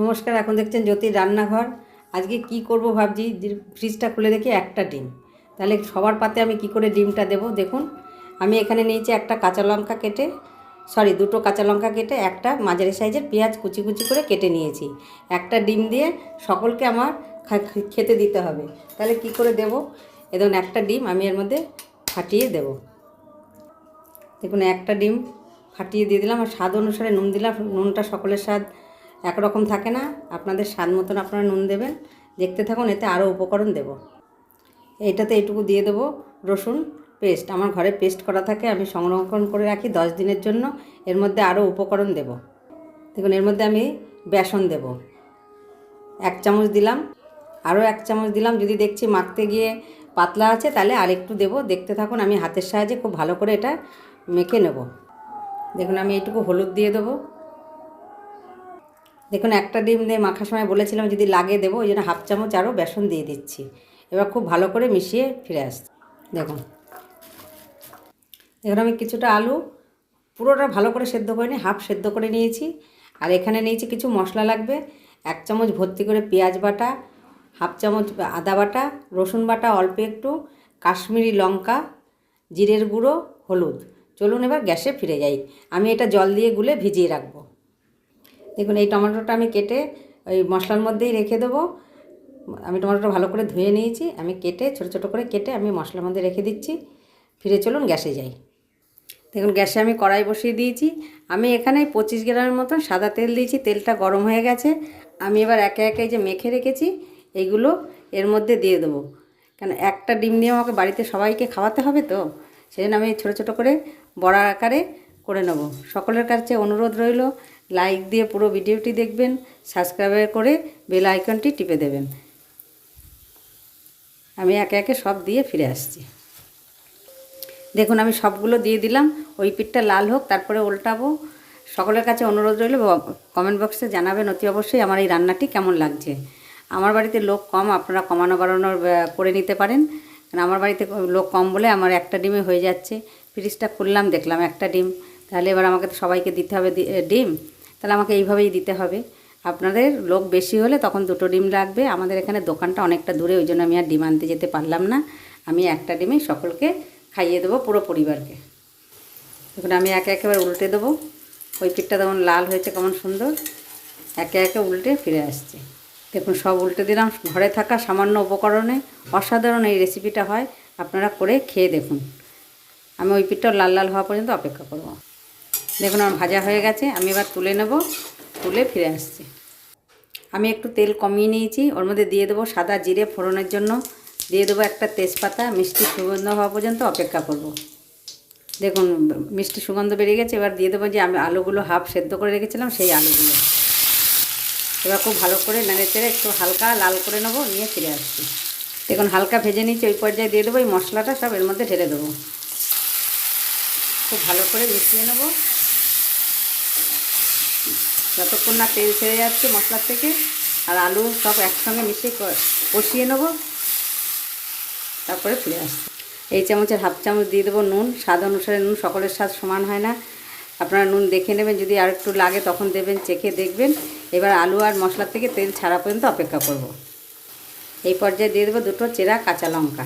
নমস্কার, এখন দেখছেন জ্যোতির রান্নাঘর। আজকে কি করব ভাবছি ফ্রিজটা খুলে দেখি একটা ডিম। তাহলে সবার পাতে আমি কি করে ডিমটা দেব, দেখুন। আমি এখানে নিয়েছি একটা কাঁচা লঙ্কা কেটে সরি দুটো কাঁচা লঙ্কা কেটে একটা মাঝারি সাইজের পেঁয়াজ কুচি কুচি করে কেটে নিয়েছি। একটা ডিম দিয়ে সকলকে আমার খেতে দিতে হবে। তাহলে কি করে দেব? ধরুন একটা ডিম আমি এর মধ্যে ফাটিয়ে দেবো। দেখুন, একটা ডিম ফাটিয়ে দিয়ে দিলাম। আর স্বাদ অনুসারে নুন দিলাম। নুনটা সকলের স্বাদ একরকম থাকে না। আপনাদের স্বাদ মতন আপনারা নুন দেবেন। দেখতে থাকুন, এতে আরও উপকরণ দেব। এইটাতে এইটুকু দিয়ে দেবো রসুন পেস্ট। আমার ঘরে পেস্ট করা থাকে, আমি সংরক্ষণ করে রাখি দশ দিনের জন্য। এর মধ্যে আরও উপকরণ দেব। দেখুন, এর মধ্যে আমি বেসন দেব। এক চামচ দিলাম। আরও এক চামচ দিলাম। যদি দেখছি মাখতে গিয়ে পাতলা আছে, তাহলে আরেকটু দেবো। দেখতে থাকুন, আমি হাতের সাহায্যে খুব ভালো করে এটা মেখে নেব। দেখুন, আমি এইটুকু হলুদ দিয়ে দেবো। দেখুন, একটা ডিম দিয়ে মাখার সময় বলেছিলাম যদি লাগে দেবো, ওই জন্য হাফ চামচ আরও বেসন দিয়ে দিচ্ছি। এবার খুব ভালো করে মিশিয়ে ফিরে আসছি। দেখুন। দেখুন আমি কিছুটা আলু, পুরোটা ভালো করে সেদ্ধ করে নিই হাফ সেদ্ধ করে নিয়েছি। আর এখানে নিয়েছি কিছু মশলা লাগবে, এক চামচ ভর্তি করে পেঁয়াজ বাটা, হাফ চামচ আদা বাটা, রসুন বাটা অল্প একটু, কাশ্মীরি লঙ্কা, জিরের গুঁড়ো, হলুদ। চলুন এবার গ্যাসে ফিরে যাই। আমি এটা জল দিয়ে গুলে ভিজিয়ে রাখব। দেখুন, এই টমেটোটা আমি কেটে ওই মশলার মধ্যেই রেখে দেবো। আমি টমেটোটা ভালো করে ধুয়ে নিয়েছি। আমি কেটে, ছোটো ছোটো করে কেটে আমি মশলার মধ্যে রেখে দিচ্ছি। ফিরে চলুন, গ্যাসে যাই। দেখুন, গ্যাসে আমি কড়াই বসিয়ে দিয়েছি। আমি এখানে পঁচিশ গ্রামের মতন সাদা তেল দিয়েছি। তেলটা গরম হয়ে গেছে। আমি এবার একে একে যে মেখে রেখেছি, এইগুলো এর মধ্যে দিয়ে দেবো। কেন, একটা ডিম দিয়ে আমাকে বাড়িতে সবাইকে খাওয়াতে হবে তো? সেই জন্য আমি ছোটো ছোটো করে বড়া আকারে করে নেব। সকলের কাছে অনুরোধ রইল লাইক দিয়ে পুরো ভিডিওটি দেখবেন সাবস্ক্রাইব করে বেল আইকনটি টিপে দেবেন। আমি একে একে সব দিয়ে ফিরে আসছি। দেখুন, আমি সবগুলো দিয়ে দিলাম। ওই পিঠটা লাল হোক, তারপরে উল্টাবো। সকলের কাছে অনুরোধ রইল কমেন্ট বক্সে জানাবেন অতি অবশ্যই আমার এই রান্নাটি কেমন লাগছে। আমার বাড়িতে লোক কম, আপনারা কমানো বাড়ানোর করে নিতে পারেন। কারণ আমার বাড়িতে লোক কম বলে আমার একটা ডিমে হয়ে যাচ্ছে। ফ্রিজটা খুললাম, দেখলাম একটা ডিম। তাহলে এবার আমাকে তো সবাইকে দিতে হবে ডিম। তাহলে আমাকে এইভাবেই দিতে হবে। আপনাদের লোক বেশি হলে তখন দুটো ডিম লাগবে। আমাদের এখানে দোকানটা অনেকটা দূরে, ওই জন্য আমি আর ডিম আনতে যেতে পারলাম না। আমি একটা ডিমেই সকলকে খাইয়ে দেবো পুরো পরিবারকে। এখন আমি একে একেবারে উল্টে দেবো। ওই পিঠটা যেমন লাল হয়েছে কেমন সুন্দর, একে একে উল্টে ফিরে আসছে। দেখুন, সব উল্টে দিলাম। ঘরে থাকা সামান্য উপকরণে অসাধারণ এই রেসিপিটা হয়। আপনারা করে খেয়ে দেখুন। আমি ওই পিঠটা লাল লাল হওয়া পর্যন্ত অপেক্ষা করব। দেখুন আমার ভাজা হয়ে গেছে, আমি এবার তুলে নেব, তুলে ফিরে আসছি। আমি একটু তেল কমিয়ে নিয়েছি, ওর মধ্যে দিয়ে দেবো সাদা জিরে ফোড়নের জন্য। দিয়ে দেবো একটা তেজপাতা, মিষ্টি সুগন্ধ হওয়া পর্যন্ত অপেক্ষা করব। দেখুন, মিষ্টি সুগন্ধ বেরিয়ে গেছে, এবার দিয়ে দেবো যে আমি আলুগুলো হাফ সেদ্ধ করে রেখেছিলাম সেই আলুগুলো। এবার খুব ভালো করে নেড়ে চেড়ে একটু হালকা লাল করে নেব, নিয়ে ফিরে আসছি। দেখুন, হালকা ভেজে নিচ্ছি ওই পর্যায়ে দিয়ে দেবো এই মশলাটা, সব এর মধ্যে ঢেলে দেবো। খুব ভালো করে মিশিয়ে নেব। যতক্ষণ না তেল ছেড়ে যাচ্ছে মশলার থেকে, আর আলু সব একসঙ্গে মিশিয়ে কষিয়ে নেব। তারপরে ফিরে আসছি এই চামচের হাফ চামচ দিয়ে দেবো নুন। স্বাদ অনুসারে নুন সকলের স্বাদ সমান হয় না। আপনারা নুন দেখে নেবেন, যদি আর একটু লাগে তখন দেবেন, চেখে দেখবেন। এবার আলু আর মশলার থেকে তেল ছাড়া পর্যন্ত অপেক্ষা করব। এই পর্যায়ে দিয়ে দেবো দুটো চেরা কাঁচা লঙ্কা।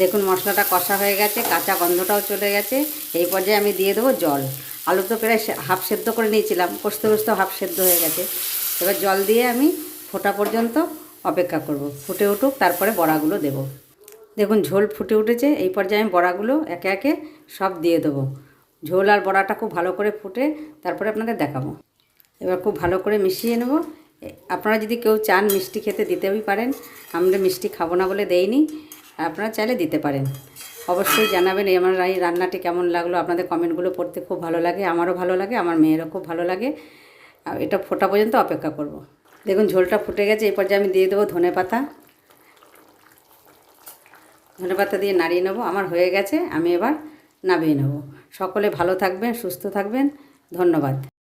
দেখুন মশলাটা কষা হয়ে গেছে, কাঁচা গন্ধটাও চলে গেছে। এই পর্যায়ে আমি দিয়ে দেবো জল। আলু তো প্রায় হাফ সেদ্ধ করে নিয়েছিলাম কষতে কষতে হাফ সেদ্ধ হয়ে গেছে। এবার জল দিয়ে আমি ফোটা পর্যন্ত অপেক্ষা করব। ফুটে উঠুক, তারপরে বড়াগুলো দেব। দেখুন, ঝোল ফুটে উঠেছে, এই পর্যায়ে আমি বড়াগুলো একে একে সব দিয়ে দেবো। ঝোল আর বড়াটা খুব ভালো করে ফুটে, তারপরে আপনাদের দেখাবো। এবার খুব ভালো করে মিশিয়ে নেব। আপনারা যদি কেউ চান মিষ্টি খেতে দিতেই পারেন, আমরা মিষ্টি খাব না বলে দেইনি, আপনারা চাইলে দিতে পারেন। অবশ্যই জানাবেন আমার এই রান্নাটি কেমন লাগল, আপনাদের কমেন্টগুলো পড়তে খুব ভালো লাগে, আমারও ভালো লাগে, আমার মেয়েরও খুব ভালো লাগে। এটা ফোটা পর্যন্ত অপেক্ষা করব। দেখুন, ঝোলটা ফুটে গেছে, এই পর্যায়ে আমি দিয়ে দেবো ধনে পাতা। ধনে পাতা দিয়ে নাড়িয়ে নেব, আমার হয়ে গেছে, আমি এবার নামিয়ে নেব। সকলে ভালো থাকবেন, সুস্থ থাকবেন, ধন্যবাদ।